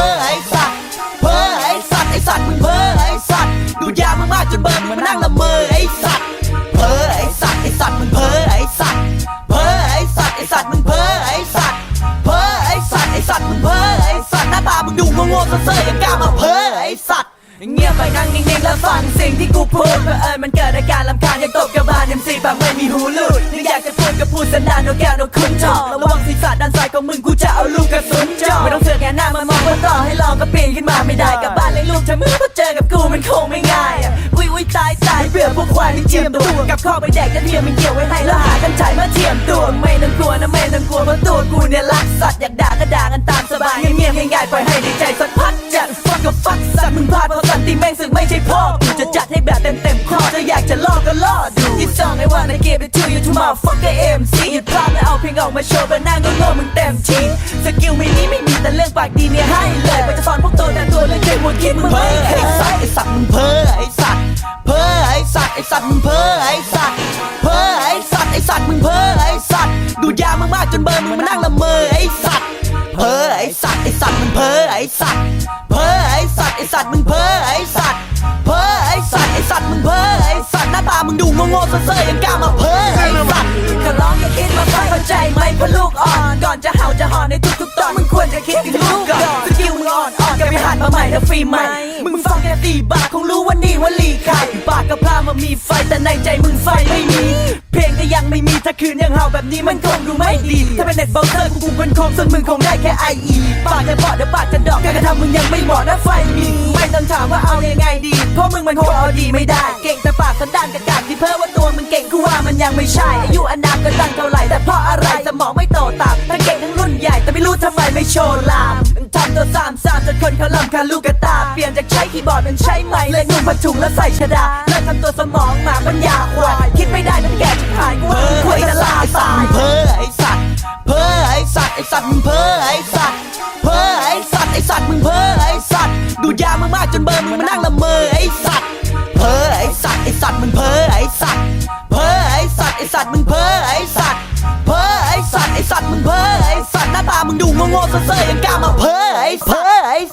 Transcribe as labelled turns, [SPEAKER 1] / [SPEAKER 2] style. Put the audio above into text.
[SPEAKER 1] พ้อไอ้สัตว์เพ้อไอ้สัตว์ไอ้สัตว์มึงเพ้อไอ้สัตว์ดูยามมากจนเบิร์นมานั่งละเมอไอ้สัตว์เพ้อไอ้สัตว์ไอ้สัตว์มึงเพ้อไอ้สัตว์เพ้อไอ้สัตว์ไอ้สัตว์มึงเพ้อไอ้สัตว์เพ้อไอ้สัตว์ไอ้สัตว์มึงเพ้อไอ้สัตว์หน้าตามึงดูงงๆเซ่อๆอย่างกล้ามาเพ้อไอ้สัตว์เงียบไปนั่งนิ่งๆแล้วฟังสิ่งที่กูพูดเพื่อเอิญมันเกิดอาการลำคาญอยางตบกระบาลเอ็มซีแบบไม่มีหูลูดนึกอยากจะพูดก็พูดสันดานโนแก้วโนคุณทองระวังศีรษะด้านซ้ายของมึงกูจะเอาลูกกระสุน ต่อให้ลองก็ปีนขึ้นมาไม่ได้กลับบ้านเลยลูกจะมือพอเจอกับกูมันคงไม่ง่ายอะอุ้ยอุ้ยตายตายเบื่อพวกควายที่เจียมตัวกับข้อไปแดกจะเทียมมันเกี่ยวไว้ให้แล้วหากันฉายมาเทียมตัวไม่ต้องกลัวนะไม่ต้องกลัวเพราะตัวกูเนี่ยรักสัตว์อยากด่าก็ด่ากันตามสบายเงียบง่ายๆปล่อยให้ในใจสักพักจัดฟักกับฟักสัตว์มึงพลาดเพราะสันติแม่งสึกไม่ใช่พ่อกูจะจัดให้แบบเต็มเต็มๆข้อจะอยากจะล่อก็ล่อดูที่สองไอ้ว่าในเกมเป็นชื่อยูทูบมาฟักกับเอ็มซีหยุดพลาดแล้วเอาเพลงออกมาโชว์แบบหน้าก็โง่มึงเต็มที ปากดีเนี่ยให้เลยไปจะสอนพวกตัวแต่ตัวเรื่องเก่งหมดคิดมึงไม่เคยสัตว์ไอ้สัตว์มึงเพ้อไอ้สัตว์เพ้อไอ้สัตว์ไอ้สัตว์มึงเพ้อไอ้สัตว์เพ้อไอ้สัตว์ไอ้สัตว์มึงเพ้อไอ้สัตว์ดูดยามากๆจนเบอร์มึงมานั่งละเมอไอ้สัตว์เพ้อไอ้สัตว์ไอ้สัตว์มึงเพ้อไอ้สัตว์เพ้อไอ้สัตว์ไอ้สัตว์มึงเพ้อไอ้สัตว์เพ้อไอ้สัตว์ไอ้สัตว์มึงเพ้อไอ้สัตว์หน้าตามึงดูโง่ๆเซ่อๆยังกล้ามาเพ้อ มาใหม่นะฟรีใหม่มึงฟังแค่ตีบาทคงรู้ว่านี่ว่าลีใครปากกับพลามามีไฟแต่ในใจมึงไฟไม่มี เพลงก็ยังไม่มีถ้าคืนยังเห่าแบบนี้มันคงดูไม่ดี ถ้าเป็นเน็ตเบราว์เซอร์กูกูเป็นคมส่วนมึงคงได้แค่ไออีปากจะบอดเดี๋ยวปากจะดอกการกระทำมึงยังไม่เหมาะนะไฟมีไม่ต้องถามว่าเอายังไงดี เพราะมึงมันคงเอาดีไม่ได้ เก่งแต่ปากสันดานกับการที่เพ้อว่าตัวมึงเก่งกูว่ามันยังไม่ใช่อายุอนามก็ตั้งเท่าไหร่แต่เพราะอะไรสมองไม่โตตามทั้งเก่งทั้งรุ่นใหญ่แต่ไม่รู้ทำไมไม่โชว์ลามทำตัวสามสามจนคนเขาลำคาลูก ลี่ยนจากใช้คีย์บอร์ดเป็นใช้ไม้เลยนุ่งผ้าถุงแล้วใส่ชดาเลิกทำตัวสมองหมาปัญญาควายคิดไม่ได้นั่นแก่ชิบหายกูว่ามึงควายจะลาตายเพ้อไอสัตว์เพ้อไอสัตว์ไอสัตว์มึงเพ้อไอสัตว์เพ้อไอสัตว์ไอสัตว์มึงเพ้อไอสัตว์ดูดยามากๆจนเบอร์มึงมานั่งละเมอไอสัตว์เพ้อไอสัตว์ไอสัตว์มึงเพ้อไอสัตว์เพ้อไอสัตว์ไอสัตว์มึงเพ้อไอสัตว์เพ้อไอสัตว์ไอสัตว์มึงเพ้อไอสัตว์หน้าตามึงดูงงๆเซ่อๆยังกล้ามาเพ้อไอสัตว์